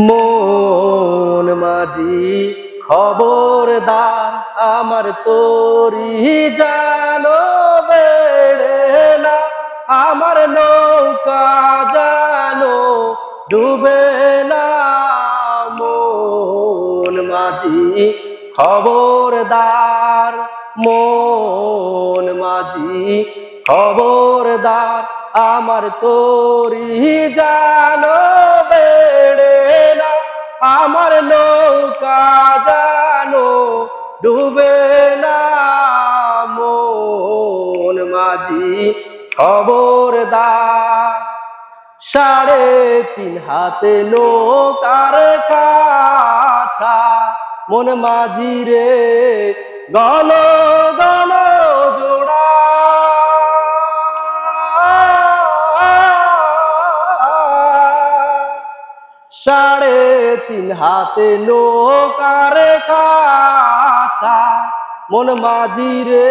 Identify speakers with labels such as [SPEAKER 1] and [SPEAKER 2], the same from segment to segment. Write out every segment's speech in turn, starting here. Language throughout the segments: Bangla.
[SPEAKER 1] মন মাঝি খবরদার আমার তোরি জানো বেড়ে না আমার নৌকা জানো ডুবে না মন মাঝি খবরদার, মন মাঝি খবরদার আমার তোরি জানো বেড়ে ডুবে না মন মাঝি খবরদার সাড়ে তিন হাতে নৌকার কাছা। মন মাঝি রে গল গণ সাড়ে তিন হাতে নৌকার কাছা মন মাঝি রে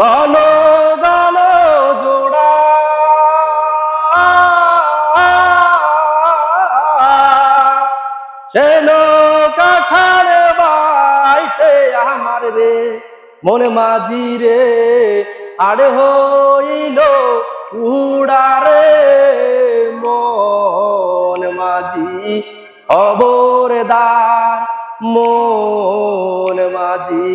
[SPEAKER 1] গণ গণ জোড়া। সে নৌকা খাড়ে বাইতে আমার রে, মন মাঝি রে আড়ে হইল উড়ারে মাঝি খবরদার মন মাঝি,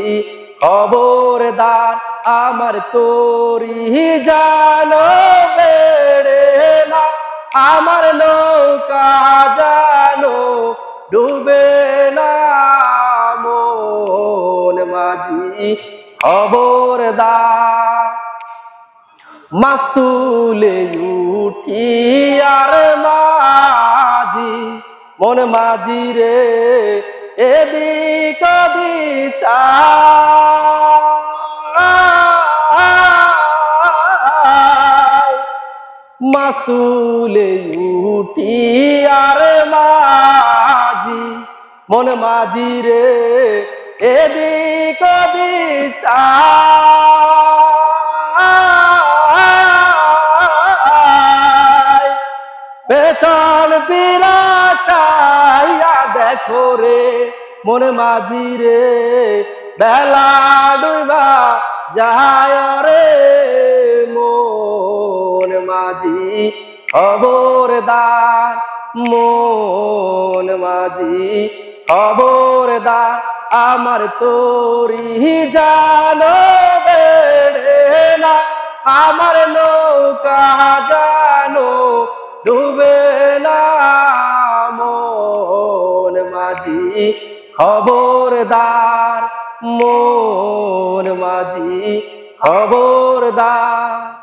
[SPEAKER 1] খবরদার আমার তোরি জানো বেড়ে না, আমার নৌকা জানো ডুবে না। মন মাঝি, খবরদার মাস্তুলে উঠি আর মাঝি মন মাঝি রে এদিক মাস্তুলে উঠি আর মাঝি মন মাঝি রে এদিক বিচার পেছন পিরাটাইয়া দেখো রে, মন মাঝি রে। বেলা ডুবা যায় রে, মন মাঝি, খবরদার, মন মাঝি, খবরদার, আমার তোরি জানো বেড়ে না, আমার নৌকা জানো ডুবে মন মাঝি খবরদার মন মাঝি খবরদার